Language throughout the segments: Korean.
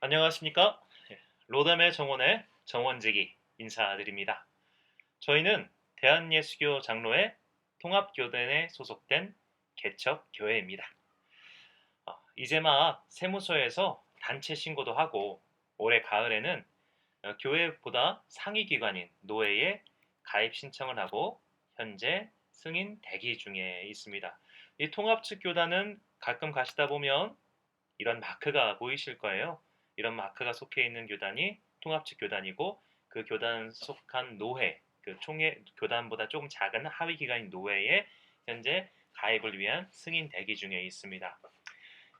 안녕하십니까? 예, 로담의 정원의 정원지기 인사드립니다. 저희는 대한예수교 장로회 통합교단에 소속된 개척교회입니다. 어, 이제 막 세무서에서 단체 신고도 하고 올해 가을에는 어, 교회보다 상위 기관인 노회에 가입 신청을 하고 현재 승인 대기 중에 있습니다. 이 통합 측 교단은 가끔 가시다 보면 이런 마크가 보이실 거예요. 이런 마크가 속해 있는 교단이 통합 측 교단이고 그 교단 속한 노회, 그 총회 교단보다 조금 작은 하위 기관인 노회에 현재 가입을 위한 승인 대기 중에 있습니다.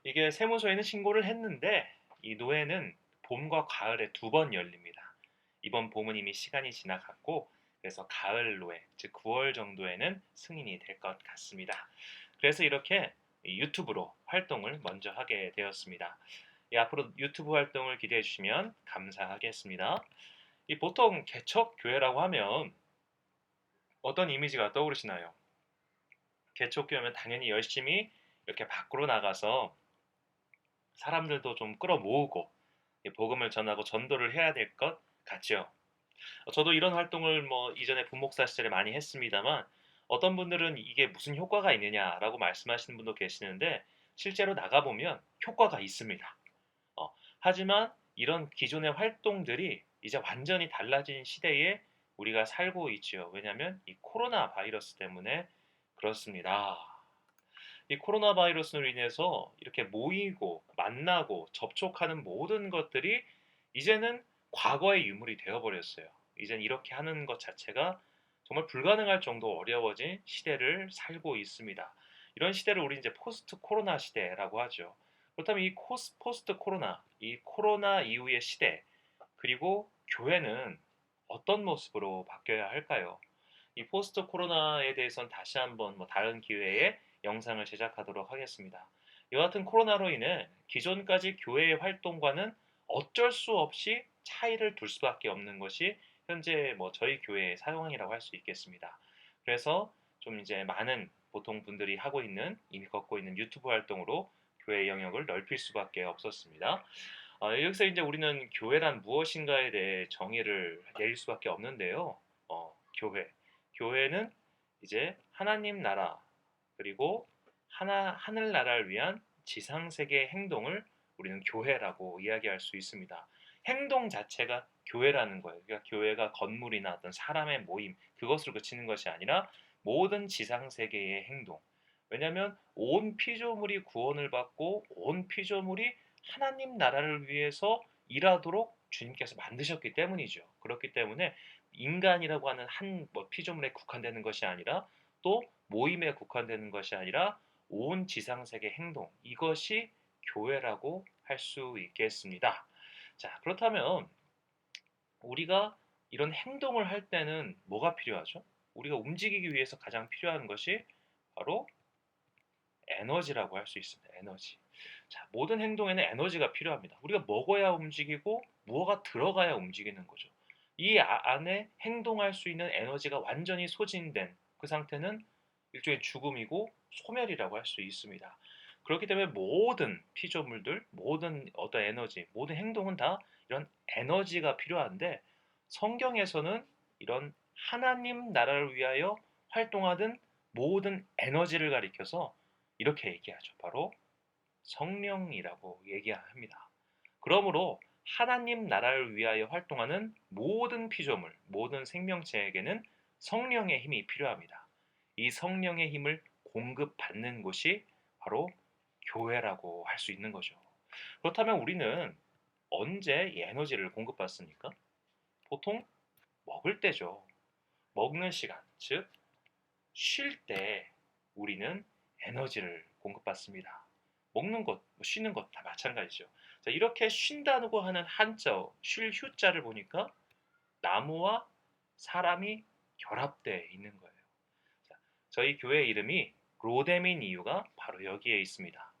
이게 세무서에는 신고를 했는데 이 노회는 봄과 가을에 두 번 열립니다. 이번 봄은 이미 시간이 지나갔고 그래서 가을 노회, 즉 9월 정도에는 승인이 될 것 같습니다. 그래서 이렇게 유튜브로 활동을 먼저 하게 되었습니다. 예, 앞으로 유튜브 활동을 기대해 주시면 감사하겠습니다. 이 보통 개척 교회라고 하면 어떤 이미지가 떠오르시나요? 개척 교회면 당연히 열심히 이렇게 밖으로 나가서 사람들도 좀 끌어모으고 복음을 전하고 전도를 해야 될 것 같죠. 어, 저도 이런 활동을 뭐 이전에 분목사 시절에 많이 했습니다만 어떤 분들은 이게 무슨 효과가 있느냐라고 말씀하시는 분도 계시는데 실제로 나가보면 효과가 있습니다. 어, 하지만 이런 기존의 활동들이 이제 완전히 달라진 시대에 우리가 살고 있지요. 왜냐하면 이 코로나 바이러스 때문에 그렇습니다. 이 코로나 바이러스로 인해서 이렇게 모이고 만나고 접촉하는 모든 것들이 이제는 과거의 유물이 되어버렸어요. 이젠 이렇게 하는 것 자체가 정말 불가능할 정도 어려워진 시대를 살고 있습니다. 이런 시대를 우리 이제 포스트 코로나 시대라고 하죠. 그렇다면 이 코스, 포스트 코로나, 이 코로나 이후의 시대, 그리고 교회는 어떤 모습으로 바뀌어야 할까요? 이 포스트 코로나에 대해서는 다시 한번 뭐 다른 기회에 영상을 제작하도록 하겠습니다. 같은 코로나로 인해 기존까지 교회의 활동과는 어쩔 수 없이 차이를 둘 수밖에 없는 것이 현재 뭐 저희 교회의 사용이라고 할 수 있겠습니다. 그래서 좀 이제 많은 보통 분들이 하고 있는 이미 걷고 있는 유튜브 활동으로 교회의 영역을 넓힐 수밖에 없었습니다. 어, 여기서 이제 우리는 교회란 무엇인가에 대해 정의를 내릴 수밖에 없는데요. 어, 교회, 교회는 이제 하나님 나라 그리고 하나 하늘 나라를 위한 지상 세계의 행동을 우리는 교회라고 이야기할 수 있습니다. 행동 자체가 교회라는 거예요. 그러니까 교회가 건물이나 어떤 사람의 모임 그것으로 그치는 것이 아니라 모든 지상 세계의 행동. 왜냐하면 온 피조물이 구원을 받고 온 피조물이 하나님 나라를 위해서 일하도록 주님께서 만드셨기 때문이죠. 그렇기 때문에 인간이라고 하는 한 뭐 피조물에 국한되는 것이 아니라 또 모임에 국한되는 것이 아니라 온 지상 세계 행동 이것이 교회라고 할 수 있겠습니다. 자, 그렇다면 우리가 이런 행동을 할 때는 뭐가 필요하죠? 우리가 움직이기 위해서 가장 필요한 것이 바로 에너지라고 할 수 있습니다. 에너지. 자, 모든 행동에는 에너지가 필요합니다. 우리가 먹어야 움직이고 무엇가 들어가야 움직이는 거죠. 이 아, 안에 행동할 수 있는 에너지가 완전히 소진된 그 상태는 일종의 죽음이고 소멸이라고 할 수 있습니다. 그렇기 때문에 모든 피조물들, 모든 어떤 에너지, 모든 행동은 다 이런 에너지가 필요한데 성경에서는 이런 하나님 나라를 위하여 활동하던 모든 에너지를 가리켜서 이렇게 얘기하죠. 바로 성령이라고 얘기합니다. 그러므로 하나님 나라를 위하여 활동하는 모든 피조물, 모든 생명체에게는 성령의 힘이 필요합니다. 이 성령의 힘을 공급받는 곳이 바로 교회라고 할 수 있는 거죠. 그렇다면 우리는 언제 이 에너지를 공급받습니까? 보통 먹을 때죠. 먹는 시간, 즉, 쉴 때 우리는 에너지를 공급받습니다. 먹는 것, 뭐 쉬는 것 다 마찬가지죠. 자, 이렇게 쉰다고 하는 한자, 쉴 휴자를 보니까 나무와 사람이 결합되어 있는 거예요. 자, 저희 교회 이름이 로뎀인 이유가 바로 여기에 있습니다.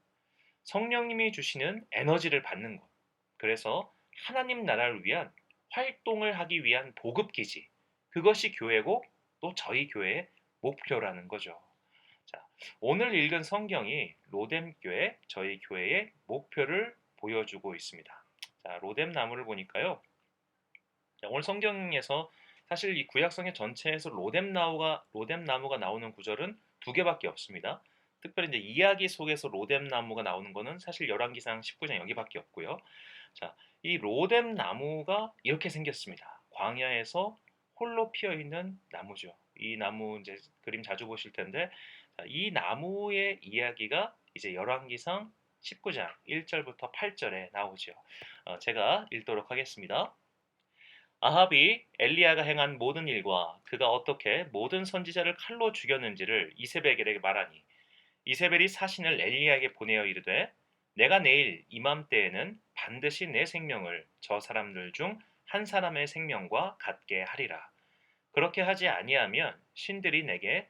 성령님이 주시는 에너지를 받는 것. 그래서 하나님 나라를 위한 활동을 하기 위한 보급기지. 그것이 교회고 또 저희 교회의 목표라는 거죠. 자, 오늘 읽은 성경이 로뎀 교회, 저희 교회의 목표를 보여주고 있습니다. 자, 자, 로뎀 나무를 보니까요. 자, 오늘 성경에서 사실 이 구약성의 전체에서 로뎀 나무가 로뎀 나무가 나오는 구절은 두 개밖에 없습니다. 특별히 이제 이야기 속에서 로뎀 나무가 나오는 거는 사실 열왕기상 19장 여기밖에 없고요. 자, 이 로뎀 나무가 이렇게 생겼습니다. 광야에서 홀로 피어 있는 나무죠. 이 나무 이제 그림 자주 보실 텐데 자, 이 나무의 이야기가 이제 열왕기상 19장 1절부터 8절에 나오죠. 어, 제가 읽도록 하겠습니다. 아합이 엘리야가 행한 모든 일과 그가 어떻게 모든 선지자를 칼로 죽였는지를 이세벨에게 말하니 이세벨이 사신을 엘리야에게 보내어 이르되 내가 내일 이맘때에는 반드시 내 생명을 저 사람들 중 한 사람의 생명과 같게 하리라. 그렇게 하지 아니하면 신들이 내게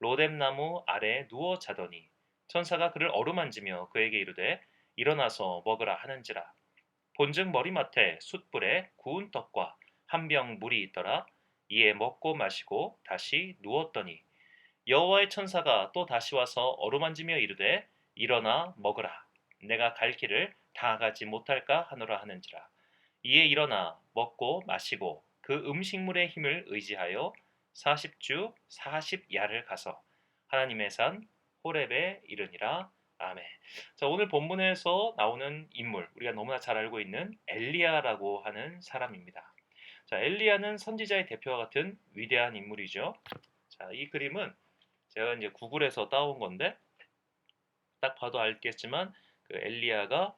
로뎀나무 아래에 누워 자더니 천사가 그를 어루만지며 그에게 이르되 일어나서 먹으라 하는지라. 본즉 머리맡에 숯불에 구운 떡과 한 병 물이 있더라. 이에 먹고 마시고 다시 누웠더니 여호와의 천사가 또 다시 와서 어루만지며 이르되 일어나 먹으라. 내가 갈 길을 다 가지 못할까 하노라 하는지라. 이에 일어나 먹고 마시고 그 음식물의 힘을 의지하여 40주 40야를 가서 하나님의 산 호렙에 이르니라 아멘. 자, 오늘 본문에서 나오는 인물, 우리가 너무나 잘 알고 있는 엘리야라고 하는 사람입니다. 자, 엘리야는 선지자의 대표와 같은 위대한 인물이죠. 자, 이 그림은 제가 이제 구글에서 따온 건데 딱 봐도 알겠지만 그 엘리야가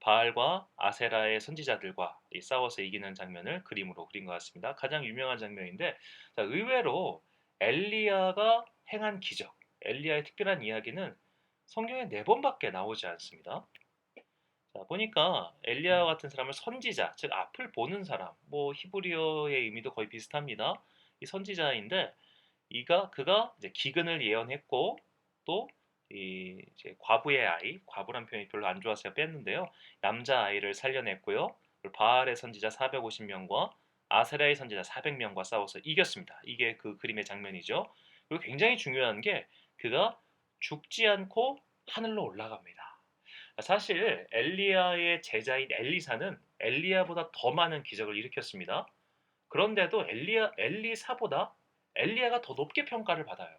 바알과 아세라의 선지자들과 싸워서 이기는 장면을 그림으로 그린 것 같습니다. 가장 유명한 장면인데 자, 의외로 엘리야가 행한 기적, 엘리야의 특별한 이야기는 성경에 네 번밖에 나오지 않습니다. 자, 보니까 엘리야 같은 사람을 선지자, 즉 앞을 보는 사람, 뭐 히브리어의 의미도 거의 비슷합니다. 이 선지자인데 이가 그가 이제 기근을 예언했고 또 이 이제 과부의 아이, 과부란 표현이 별로 안 좋아서 뺐는데요. 남자 아이를 살려냈고요. 바알의 선지자 450명과 아세라의 선지자 400명과 싸워서 이겼습니다. 이게 그 그림의 장면이죠. 그리고 굉장히 중요한 게 그가 죽지 않고 하늘로 올라갑니다. 사실 엘리야의 제자인 엘리사는 엘리야보다 더 많은 기적을 일으켰습니다. 그런데도 엘리야 엘리사보다 엘리야가 더 높게 평가를 받아요.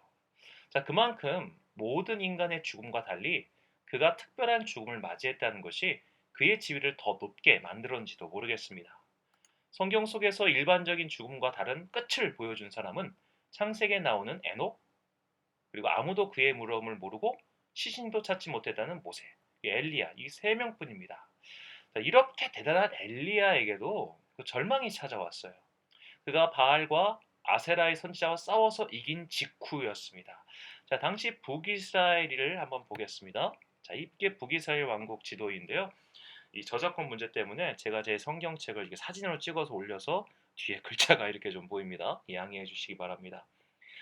자, 그만큼 모든 인간의 죽음과 달리 그가 특별한 죽음을 맞이했다는 것이 그의 지위를 더 높게 만들었는지도 모르겠습니다. 성경 속에서 일반적인 죽음과 다른 끝을 보여준 사람은 창세기에 나오는 에녹, 그리고 아무도 그의 물음을 모르고 시신도 찾지 못했다는 모세, 엘리야 이 세 명뿐입니다. 이렇게 대단한 엘리야에게도 그 절망이 찾아왔어요. 그가 바알과 아세라의 선지자와 싸워서 이긴 직후였습니다. 자, 당시 북이스라엘을 한번 보겠습니다. 자, 이게 북이스라엘 왕국 지도인데요. 이 저작권 문제 때문에 제가 제 성경책을 이게 사진으로 찍어서 올려서 뒤에 글자가 이렇게 좀 보입니다. 양해해 주시기 바랍니다.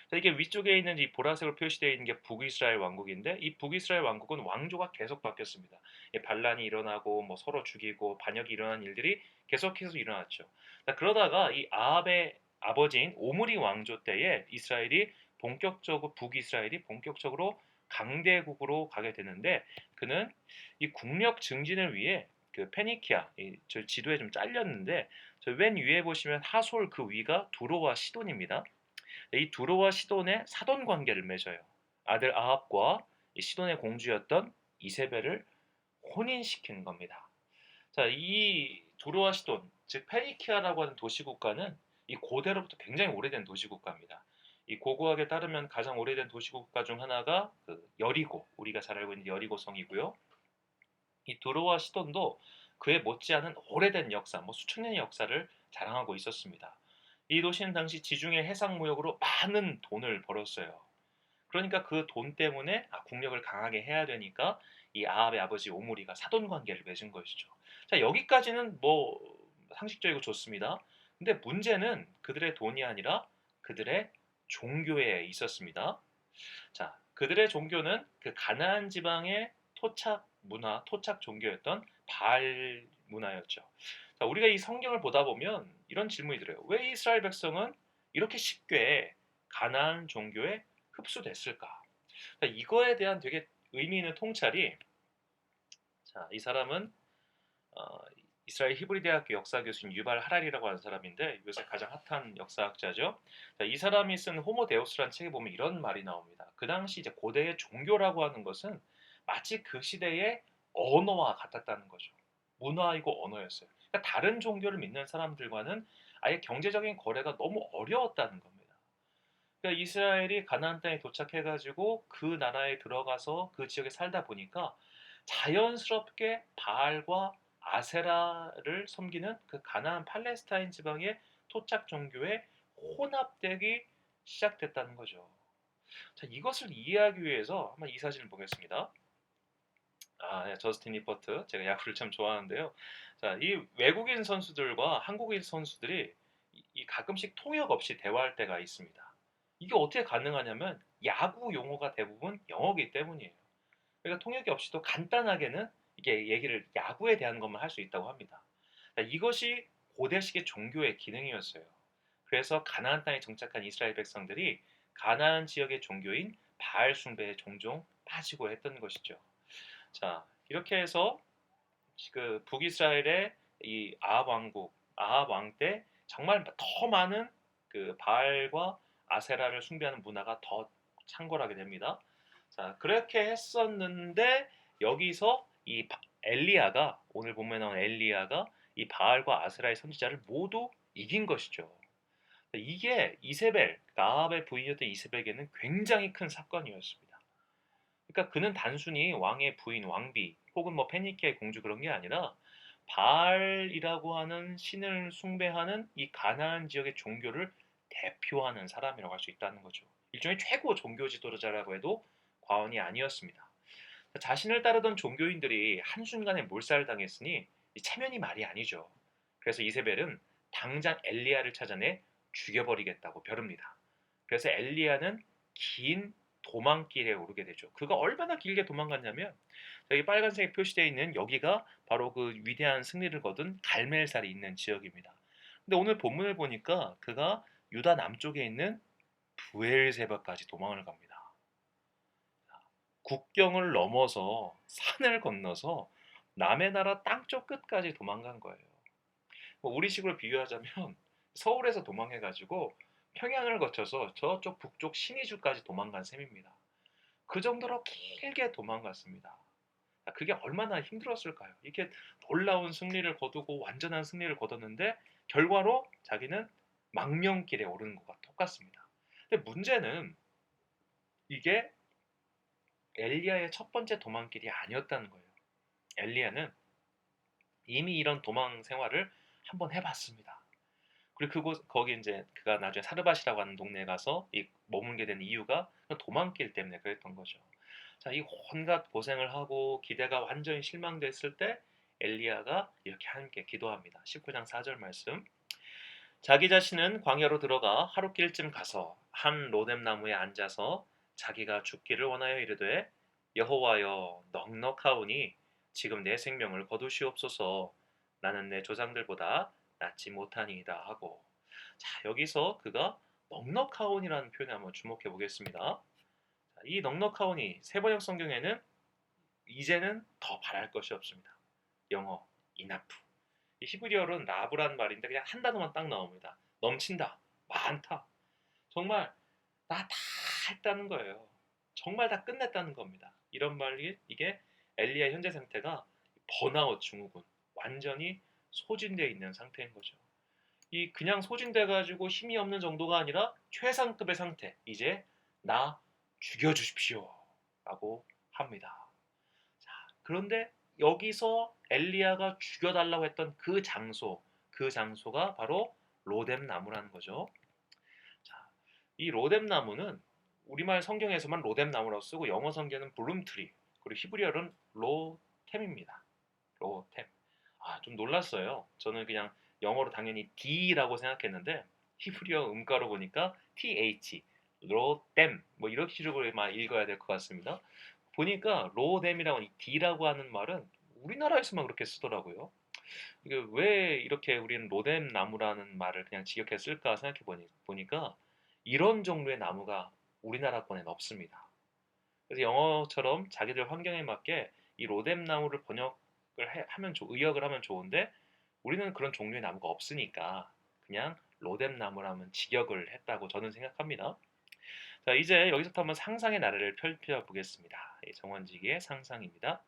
자, 이게 위쪽에 있는 이 보라색으로 표시되어 있는 게 북이스라엘 왕국인데 이 북이스라엘 왕국은 왕조가 계속 바뀌었습니다. 반란이 일어나고 뭐 서로 죽이고 반역이 일어난 일들이 계속해서 일어났죠. 자, 그러다가 이 아합의 아버지인 오므리 왕조 때에 이스라엘이 본격적으로 북이스라엘이 본격적으로 강대국으로 가게 되는데 그는 이 국력 증진을 위해 그 페니키아 저 지도에 좀 잘렸는데 저맨 위에 보시면 하솔 그 위가 두로와 시돈입니다. 이 두로와 시돈의 사돈 관계를 맺어요. 아들 아합과 시돈의 공주였던 이세벨을 혼인시킨 겁니다. 자, 이 두로와 시돈, 즉 페니키아라고 하는 도시 국가는 이 고대로부터 굉장히 오래된 도시 국가입니다. 이 고고학에 따르면 가장 오래된 도시 국가 중 하나가 그 여리고, 우리가 잘 알고 있는 여리고성이고요. 이 두로와 시돈도 그에 못지않은 오래된 역사, 뭐 수천 년의 역사를 자랑하고 있었습니다. 이 도시는 당시 지중해 해상 무역으로 많은 돈을 벌었어요. 그러니까 그 돈 때문에 아, 국력을 강하게 해야 되니까 이 아합의 아버지 오므리가 사돈 관계를 맺은 것이죠. 자 여기까지는 뭐 상식적이고 좋습니다. 근데 문제는 그들의 돈이 아니라 그들의 종교에 있었습니다. 자, 그들의 종교는 그 가나안 지방의 토착 문화, 토착 종교였던 바알 문화였죠. 자, 우리가 이 성경을 보다 보면 이런 질문이 들어요. 왜 이스라엘 백성은 이렇게 쉽게 가나안 종교에 흡수됐을까? 자, 이거에 대한 되게 의미 있는 통찰이 자, 이 사람은 어, 이스라엘 히브리 대학교 역사 교수인 유발 하라리라고 하는 사람인데 요새 가장 핫한 역사학자죠. 자, 이 사람이 쓴 호모 데우스라는 책에 보면 이런 말이 나옵니다. 그 당시 이제 고대의 종교라고 하는 것은 마치 그 시대의 언어와 같았다는 거죠. 문화이고 언어였어요. 그러니까 다른 종교를 믿는 사람들과는 아예 경제적인 거래가 너무 어려웠다는 겁니다. 그러니까 이스라엘이 가나안 땅에 도착해가지고 그 나라에 들어가서 그 지역에 살다 보니까 자연스럽게 바알과 아세라를 섬기는 그 가나안 팔레스타인 지방의 토착 종교에 혼합되기 시작됐다는 거죠. 자, 이것을 이해하기 위해서 한번 이 사진을 보겠습니다. 아, 네, 저스틴 리퍼트. 제가 야구를 참 좋아하는데요. 자, 이 외국인 선수들과 한국인 선수들이 이, 이 가끔씩 통역 없이 대화할 때가 있습니다. 이게 어떻게 가능하냐면 야구 용어가 대부분 영어이기 때문이에요. 그러니까 통역이 없이도 간단하게는 이게 얘기를 야구에 대한 것만 할 수 있다고 합니다. 자, 이것이 고대식의 종교의 기능이었어요. 그래서 가나안 땅에 정착한 이스라엘 백성들이 가나안 지역의 종교인 바알 숭배에 종종 빠지고 했던 것이죠. 자, 이렇게 해서 그 북이스라엘의 이 아합 왕국, 아합 왕 때 정말 더 많은 그 바알과 아세라를 숭배하는 문화가 더 창궐하게 됩니다. 자, 그렇게 했었는데 여기서 이 바- 엘리야가 오늘 본문에 나온 엘리야가 이 바알과 아세라의 선지자를 모두 이긴 것이죠. 이게 이세벨, 나합의 부인이었던 이세벨에게는 굉장히 큰 사건이었습니다. 그러니까 그는 단순히 왕의 부인, 왕비 혹은 뭐 페니키아의 공주 그런 게 아니라 바알이라고 하는 신을 숭배하는 이 가나안 지역의 종교를 대표하는 사람이라고 할 수 있다는 거죠. 일종의 최고 종교 지도자라고 해도 과언이 아니었습니다. 자신을 따르던 종교인들이 한순간에 몰살당했으니 이 체면이 말이 아니죠. 그래서 이세벨은 당장 엘리야를 찾아내 죽여버리겠다고 벼릅니다. 그래서 엘리야는 긴 도망길에 오르게 되죠. 그가 얼마나 길게 도망갔냐면 여기 빨간색에 표시되어 있는 여기가 바로 그 위대한 승리를 거둔 갈멜살이 있는 지역입니다. 근데 오늘 본문을 보니까 그가 유다 남쪽에 있는 부엘세바까지 도망을 갑니다. 국경을 넘어서 산을 건너서 남의 나라 땅 쪽 끝까지 도망간 거예요. 뭐 우리식으로 비유하자면 서울에서 도망해가지고 평양을 거쳐서 저쪽 북쪽 신의주까지 도망간 셈입니다. 그 정도로 길게 도망갔습니다. 그게 얼마나 힘들었을까요? 이렇게 놀라운 승리를 거두고 완전한 승리를 거뒀는데 결과로 자기는 망명길에 오르는 것과 똑같습니다. 근데 문제는 이게 엘리야의 첫 번째 도망길이 아니었다는 거예요. 엘리야는 이미 이런 도망 생활을 한번 해봤습니다. 그리고 그곳 거기 이제 그가 나중에 사르밧이라고 하는 동네에 가서 이 머물게 된 이유가 도망길 때문에 그랬던 거죠. 자, 이 온갖 고생을 하고 기대가 완전히 실망됐을 때 엘리야가 이렇게 함께 기도합니다. 19장 4절 말씀. 자기 자신은 광야로 들어가 하루 길쯤 가서 한 로뎀 나무에 앉아서 자기가 죽기를 원하여 이르되 여호와여 넉넉하오니 지금 내 생명을 거두시옵소서 나는 내 조상들보다 낫지 못하니이다 하고 자 여기서 그가 넉넉하온이라는 표현에 한번 주목해 보겠습니다. 자, 이 넉넉하온이 세번역 성경에는 이제는 더 바랄 것이 없습니다. 영어 이나프 이 히브리어로는 라브라는 말인데 그냥 한 단어만 딱 나옵니다. 넘친다, 많다. 정말 나 다 했다는 거예요. 정말 다 끝냈다는 겁니다. 이런 말이 이게 엘리의 현재 상태가 번아웃 증후군, 완전히 소진되어 있는 상태인 거죠. 이 그냥 소진돼 가지고 힘이 없는 정도가 아니라 최상급의 상태. 이제 나 죽여 주십시오라고 합니다. 자, 그런데 여기서 엘리야가 죽여 달라고 했던 그 장소, 그 장소가 바로 로뎀 나무라는 거죠. 자, 이 로뎀 나무는 우리말 성경에서만 로뎀 나무라고 쓰고 영어 성경은 블룸트리 그리고 히브리어는 로템입니다. 로템. 아, 좀 놀랐어요. 저는 그냥 영어로 당연히 D라고 생각했는데 히브리어 음가로 보니까 TH 로뎀 뭐 이런 식으로 만 읽어야 될 것 같습니다. 보니까 로뎀이라고 이 D라고 하는 말은 우리나라에서만 그렇게 쓰더라고요. 이게 왜 이렇게 우리는 로뎀 나무라는 말을 그냥 쓸까 생각해 보니, 보니까 이런 종류의 나무가 우리나라권엔 없습니다. 그래서 영어처럼 자기들 환경에 맞게 이 로뎀 나무를 번역을 해- 하면 좋- 의역을 하면 좋은데 우리는 그런 종류의 나무가 없으니까 그냥 로뎀 나무라면 직역을 했다고 저는 생각합니다. 자, 이제 여기서부터 한번 상상의 나래를 펼쳐 보겠습니다. 정원지기의 상상입니다.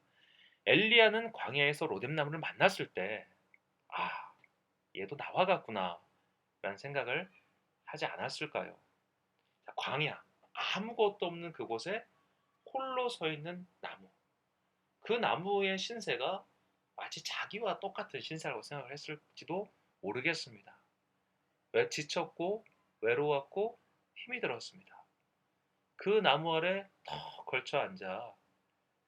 엘리야는 광야에서 로뎀 나무를 만났을 때, 아, 얘도 나와 같구나, 라는 생각을 하지 않았을까요? 자, 광야, 아무것도 없는 그곳에 홀로 서 있는 나무. 그 나무의 신세가 마치 자기와 똑같은 신세라고 생각을 했을지도 모르겠습니다. 왜 지쳤고 외로웠고 힘이 들었습니다. 그 나무 아래 턱 걸쳐 앉아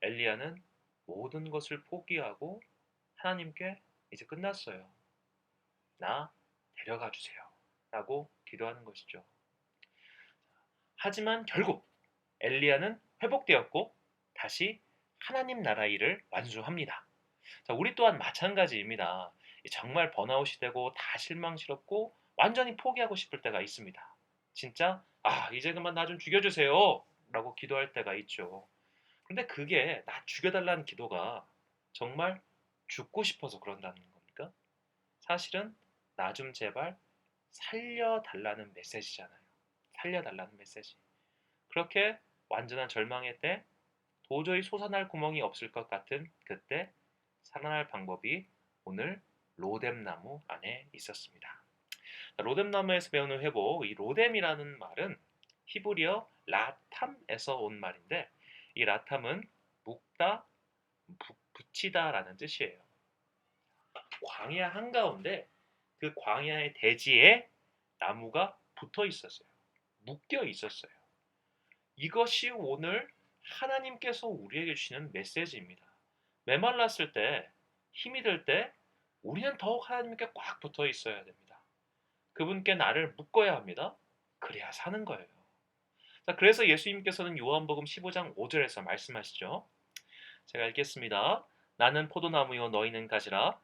엘리야는 모든 것을 포기하고 하나님께 이제 끝났어요. 나 데려가 주세요. 라고 기도하는 것이죠. 하지만 결국 엘리야는 회복되었고 다시 하나님 나라 일을 완수합니다. 자, 우리 또한 마찬가지입니다. 정말 번아웃이 되고 다 실망스럽고 완전히 포기하고 싶을 때가 있습니다. 진짜 아 이제 그만 나 좀 죽여주세요 라고 기도할 때가 있죠. 근데 그게 나 죽여달라는 기도가 정말 죽고 싶어서 그런다는 겁니까? 사실은 나 좀 제발 살려달라는 메시지잖아요. 살려달라는 메시지. 그렇게 완전한 절망의 때 도저히 솟아날 구멍이 없을 것 같은 그때 살아날 방법이 오늘 로뎀나무 안에 있었습니다. 로뎀나무에서 배우는 회복, 이 로뎀이라는 말은 히브리어 라탐에서 온 말인데 이 라탐은 묶다, 부, 붙이다라는 뜻이에요. 광야 한가운데 그 광야의 대지에 나무가 붙어 있었어요. 묶여 있었어요. 이것이 오늘 하나님께서 우리에게 주시는 메시지입니다. 메말랐을 때, 힘이 들 때, 우리는 더욱 하나님께 꽉 붙어 있어야 됩니다. 그분께 나를 묶어야 합니다. 그래야 사는 거예요. 자, 그래서 예수님께서는 요한복음 15장 5절에서 말씀하시죠. 제가 읽겠습니다. 나는 포도나무요 너희는 가지라.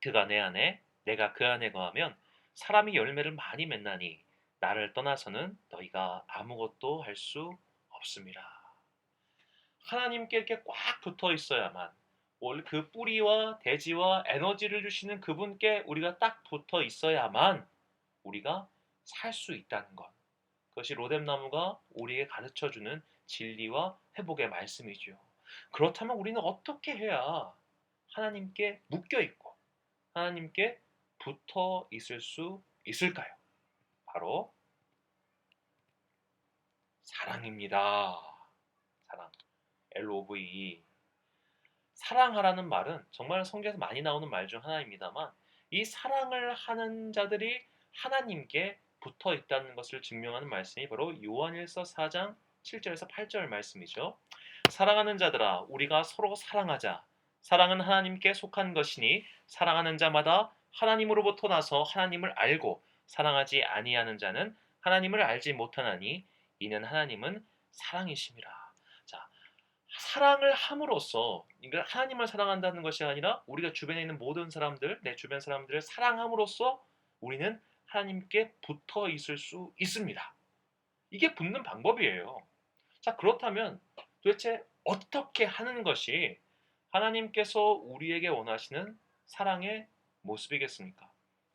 그가 내 안에 내가 그 안에 거하면 사람이 열매를 많이 맺나니 나를 떠나서는 너희가 아무것도 할 수 없습니다. 하나님께 이렇게 꽉 붙어 있어야만 원래 그 뿌리와 대지와 에너지를 주시는 그분께 우리가 딱 붙어 있어야만 우리가 살 수 있다는 것. 그것이 로뎀나무가 우리에게 가르쳐 주는 진리와 회복의 말씀이죠. 그렇다면 우리는 어떻게 해야 하나님께 묶여 있고 하나님께 붙어 있을 수 있을까요? 바로 사랑입니다. 사랑. L-O-V-E. 사랑하라는 말은 정말 성경에서 많이 나오는 말 중 하나입니다만 이 사랑을 하는 자들이 하나님께 붙어 있다는 것을 증명하는 말씀이 바로 요한일서 4장 7절에서 8절 말씀이죠. 사랑하는 자들아 우리가 서로 사랑하자. 사랑은 하나님께 속한 것이니 사랑하는 자마다 하나님으로부터 나서 하나님을 알고 사랑하지 아니하는 자는 하나님을 알지 못하나니 이는 하나님은 사랑이심이라. 자, 사랑을 함으로써 이걸 하나님을 사랑한다는 것이 아니라 우리가 주변에 있는 모든 사람들, 내 주변 사람들을 사랑함으로써 우리는 하나님께 붙어 있을 수 있습니다. 이게 붙는 방법이에요. 자, 그렇다면 도대체 어떻게 하는 것이 하나님께서 우리에게 원하시는 사랑의 모습이겠습니까?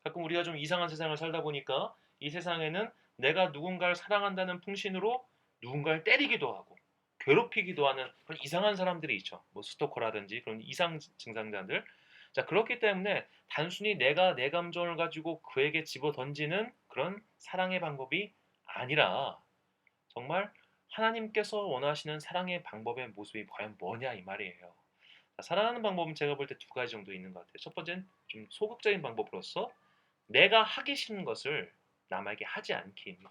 가끔 우리가 좀 이상한 세상을 살다 보니까 이 세상에는 내가 누군가를 사랑한다는 풍신으로 누군가를 때리기도 하고 괴롭히기도 하는 그런 이상한 사람들이 있죠. 뭐 스토커라든지 그런 이상 증상자들. 자, 그렇기 때문에 단순히 내가 내 감정을 가지고 그에게 집어 던지는 그런 사랑의 방법이 아니라 정말 하나님께서 원하시는 사랑의 방법의 모습이 과연 뭐냐 이 말이에요. 자, 사랑하는 방법은 제가 볼 때 두 가지 정도 있는 것 같아요. 첫 번째는 좀 소극적인 방법으로서 내가 하기 싫은 것을 남에게 하지 않기입니다.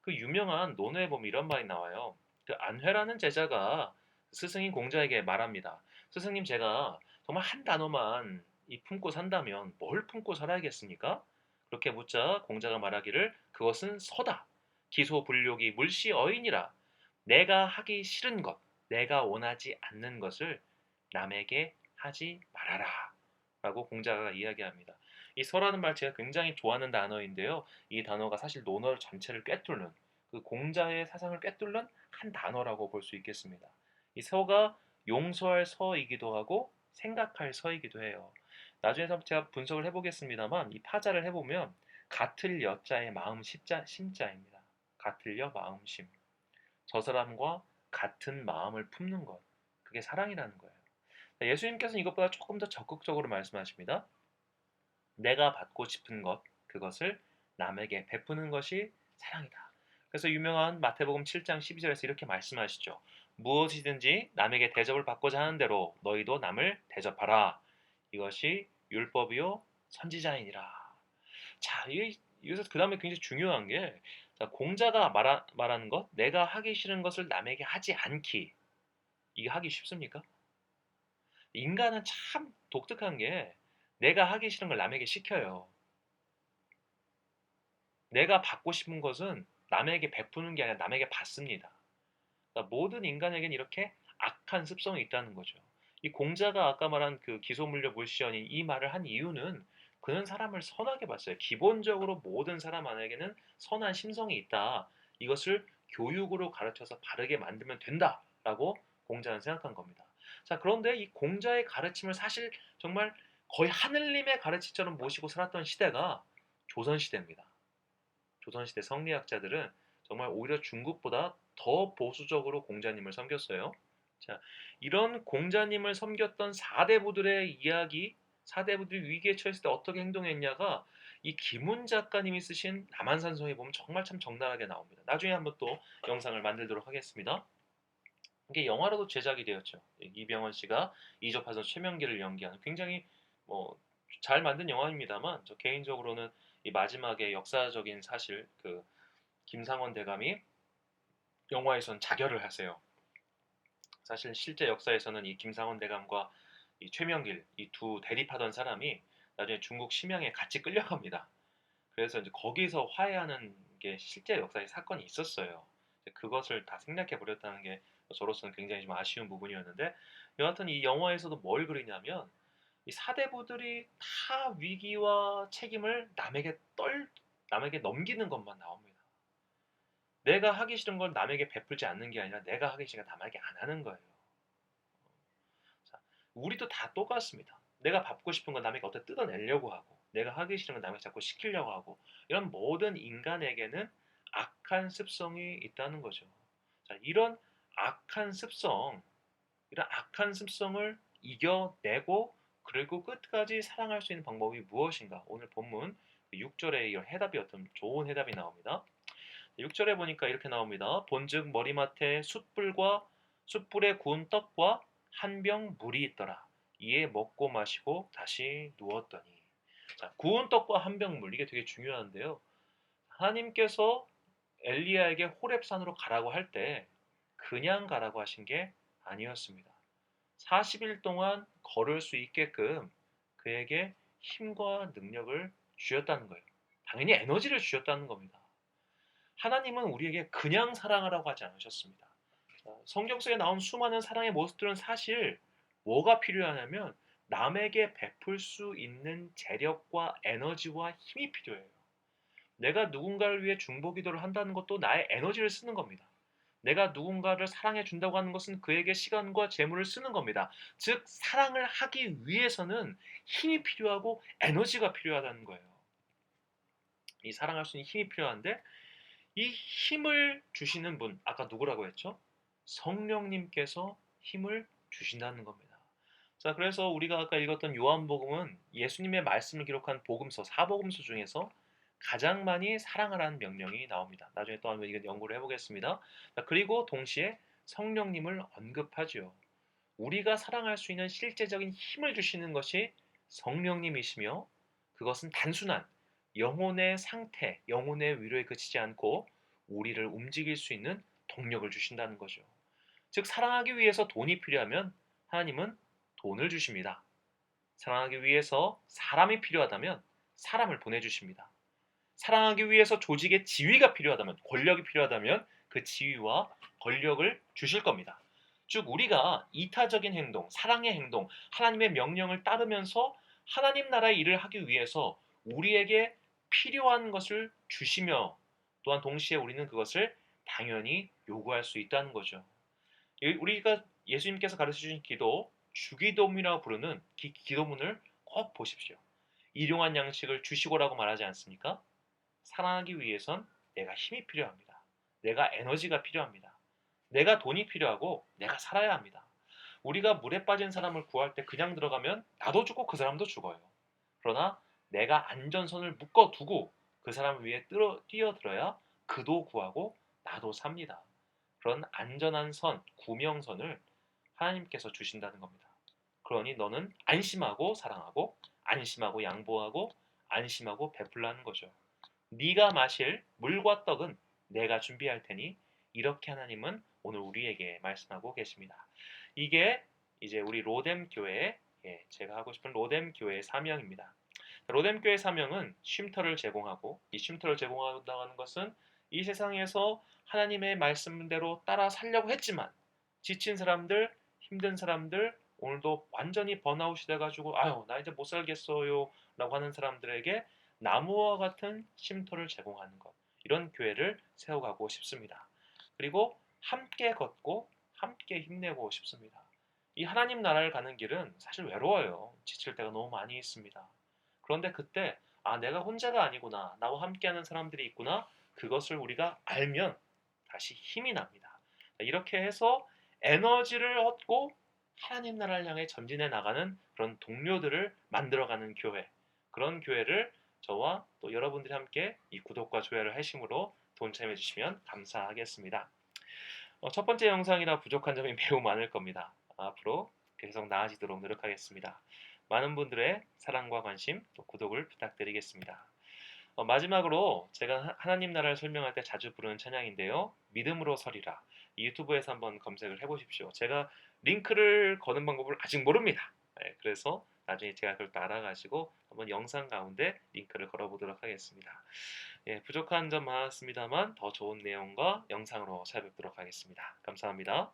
그 유명한 논어에 보면 이런 말이 나와요. 그 안회라는 제자가 스승인 공자에게 말합니다. 스승님 제가 정말 한 단어만 이 품고 산다면 뭘 품고 살아야겠습니까? 그렇게 묻자 공자가 말하기를 그것은 서다. 기소불욕이 물시 어인이라. 내가 하기 싫은 것, 내가 원하지 않는 것을 남에게 하지 말아라. 라고 공자가 이야기합니다. 이 서라는 말 제가 굉장히 좋아하는 단어인데요. 이 단어가 사실 논어 전체를 꿰뚫는 그 공자의 사상을 꿰뚫는 한 단어라고 볼 수 있겠습니다. 이 서가 용서할 서이기도 하고 생각할 서이기도 해요. 나중에 제가 분석을 해보겠습니다만 이 파자를 해보면 같을 여자의 마음 심자, 심자입니다. 같을 여 마음 심. 저 사람과 같은 마음을 품는 것. 그게 사랑이라는 거예요. 예수님께서는 이것보다 조금 더 적극적으로 말씀하십니다. 내가 받고 싶은 것, 그것을 남에게 베푸는 것이 사랑이다. 그래서 유명한 마태복음 7장 12절에서 이렇게 말씀하시죠. 무엇이든지 남에게 대접을 받고자 하는 대로 너희도 남을 대접하라. 이것이 율법이요 선지자이니라. 자, 이, 여기서 그 다음에 굉장히 중요한 게 자, 공자가 말하, 말하는 것, 내가 하기 싫은 것을 남에게 하지 않기. 이게 하기 쉽습니까? 인간은 참 독특한 게 내가 하기 싫은 걸 남에게 시켜요. 내가 받고 싶은 것은 남에게 베푸는 게 아니라 남에게 받습니다. 그러니까 모든 인간에게는 이렇게 악한 습성이 있다는 거죠. 이 공자가 아까 말한 그 기소물려 물시연인 이 말을 한 이유는 그는 사람을 선하게 봤어요. 기본적으로 모든 사람 안에게는 선한 심성이 있다. 이것을 교육으로 가르쳐서 바르게 만들면 된다라고 공자는 생각한 겁니다. 자, 그런데 이 공자의 가르침을 사실 정말 거의 하늘님의 가르침처럼 모시고 살았던 시대가 조선시대입니다. 조선시대 성리학자들은 정말 오히려 중국보다 더 보수적으로 공자님을 섬겼어요. 자, 이런 공자님을 섬겼던 사대부들의 이야기, 사대부들이 위기에 처했을 때 어떻게 행동했냐가 이 김훈 작가님이 쓰신 남한산성에 보면 정말 참 적나라하게 나옵니다. 나중에 한번 또 영상을 만들도록 하겠습니다. 이게 영화로도 제작이 되었죠. 이병헌 씨가 이조파선 최명기를 연기하는 굉장히 뭐 잘 만든 영화입니다만 저 개인적으로는 이 마지막에 역사적인 사실 그 김상원 대감이 영화에선 자결을 하세요. 사실 실제 역사에서는 이 김상원 대감과 이 최명길 이 두 대립하던 사람이 나중에 중국 심양에 같이 끌려갑니다. 그래서 이제 거기서 화해하는 게 실제 역사의 사건이 있었어요. 그것을 다 생략해 버렸다는 게 저로서는 굉장히 좀 아쉬운 부분이었는데 여하튼 이 영화에서도 뭘 그리냐면 이 사대부들이 다 위기와 책임을 남에게 떨 남에게 넘기는 것만 나옵니다. 내가 하기 싫은 걸 남에게 베풀지 않는 게 아니라 내가 하기 싫은 걸 남에게 안 하는 거예요. 자, 우리도 다 똑같습니다. 내가 받고 싶은 건 남에게 어떻게 뜯어내려고 하고 내가 하기 싫은 건 남에게 자꾸 시키려고 하고 이런 모든 인간에게는 악한 습성이 있다는 거죠. 자, 이런 악한 습성, 이런 악한 습성을 이겨내고 그리고 끝까지 사랑할 수 있는 방법이 무엇인가? 오늘 본문 6절에 이런 해답이 어떤 좋은 해답이 나옵니다. 6절에 보니까 이렇게 나옵니다. 본즉 머리맡에 숯불과 숯불에 구운 떡과 한 병 물이 있더라. 이에 먹고 마시고 다시 누웠더니 자, 구운 떡과 한 병 물 이게 되게 중요한데요. 하나님께서 엘리야에게 호렙산으로 가라고 할 때 그냥 가라고 하신 게 아니었습니다. 40일 동안 걸을 수 있게끔 그에게 힘과 능력을 주셨다는 거예요. 당연히 에너지를 주셨다는 겁니다. 하나님은 우리에게 그냥 사랑하라고 하지 않으셨습니다. 성경 속에 나온 수많은 사랑의 모습들은 사실 뭐가 필요하냐면 남에게 베풀 수 있는 재력과 에너지와 힘이 필요해요. 내가 누군가를 위해 중보 기도를 한다는 것도 나의 에너지를 쓰는 겁니다. 내가 누군가를 사랑해 준다고 하는 것은 그에게 시간과 재물을 쓰는 겁니다. 즉 사랑을 하기 위해서는 힘이 필요하고 에너지가 필요하다는 거예요. 이 사랑할 수 있는 힘이 필요한데 이 힘을 주시는 분 아까 누구라고 했죠? 성령님께서 힘을 주신다는 겁니다. 자, 그래서 우리가 아까 읽었던 요한복음은 예수님의 말씀을 기록한 복음서, 사복음서 중에서 가장 많이 사랑하라는 명령이 나옵니다. 나중에 또 한번 이건 연구를 해보겠습니다. 그리고 동시에 성령님을 언급하죠. 우리가 사랑할 수 있는 실제적인 힘을 주시는 것이 성령님이시며 그것은 단순한 영혼의 상태, 영혼의 위로에 그치지 않고 우리를 움직일 수 있는 동력을 주신다는 거죠. 즉 사랑하기 위해서 돈이 필요하면 하나님은 돈을 주십니다. 사랑하기 위해서 사람이 필요하다면 사람을 보내주십니다. 사랑하기 위해서 조직의 지위가 필요하다면, 권력이 필요하다면 그 지위와 권력을 주실 겁니다. 즉, 우리가 이타적인 행동, 사랑의 행동, 하나님의 명령을 따르면서 하나님 나라의 일을 하기 위해서 우리에게 필요한 것을 주시며 또한 동시에 우리는 그것을 당연히 요구할 수 있다는 거죠. 이- 우리가 예수님께서 가르쳐 주신 기도, 주기도문이라고 부르는 기, 기도문을 꼭 보십시오. 일용한 양식을 주시고라고 말하지 않습니까? 사랑하기 위해선 내가 힘이 필요합니다. 내가 에너지가 필요합니다. 내가 돈이 필요하고 내가 살아야 합니다. 우리가 물에 빠진 사람을 구할 때 그냥 들어가면 나도 죽고 그 사람도 죽어요. 그러나 내가 안전선을 묶어두고 그 사람 위에 뛰어, 뛰어들어야 그도 구하고 나도 삽니다. 그런 안전한 선, 구명선을 하나님께서 주신다는 겁니다. 그러니 너는 안심하고 사랑하고 안심하고 양보하고 안심하고 베풀라는 거죠. 네가 마실 물과 떡은 내가 준비할 테니 이렇게 하나님은 오늘 우리에게 말씀하고 계십니다. 이게 이제 우리 로뎀 교회의 예, 제가 하고 싶은 로뎀 교회의 사명입니다. 로뎀 교회 사명은 쉼터를 제공하고 이 쉼터를 제공한다는 것은 이 세상에서 하나님의 말씀대로 따라 살려고 했지만 지친 사람들, 힘든 사람들, 오늘도 완전히 번아웃이 돼가지고 아유 나 이제 못 살겠어요 라고 하는 사람들에게 나무와 같은 쉼터를 제공하는 것 이런 교회를 세워가고 싶습니다. 그리고 함께 걷고 함께 힘내고 싶습니다. 이 하나님 나라를 가는 길은 사실 외로워요. 지칠 때가 너무 많이 있습니다. 그런데 그때 아 내가 혼자가 아니구나 나와 함께하는 사람들이 있구나 그것을 우리가 알면 다시 힘이 납니다. 이렇게 해서 에너지를 얻고 하나님 나라를 향해 전진해 나가는 그런 동료들을 만들어가는 교회 그런 교회를 저와 또 여러분들이 함께 이 구독과 좋아요를 하심으로 동참해 주시면 감사하겠습니다. 어, 첫 번째 영상이라 부족한 점이 매우 많을 겁니다. 앞으로 계속 나아지도록 노력하겠습니다. 많은 분들의 사랑과 관심 또 구독을 부탁드리겠습니다. 어, 마지막으로 제가 하- 하나님 나라를 설명할 때 자주 부르는 찬양인데요. 믿음으로 서리라. 이 유튜브에서 한번 검색을 해보십시오. 제가 링크를 거는 방법을 아직 모릅니다. 네, 그래서 나중에 제가 그걸 또 알아가지고 한번 영상 가운데 링크를 걸어보도록 하겠습니다. 예, 부족한 점 많았습니다만 더 좋은 내용과 영상으로 찾아뵙도록 하겠습니다. 감사합니다.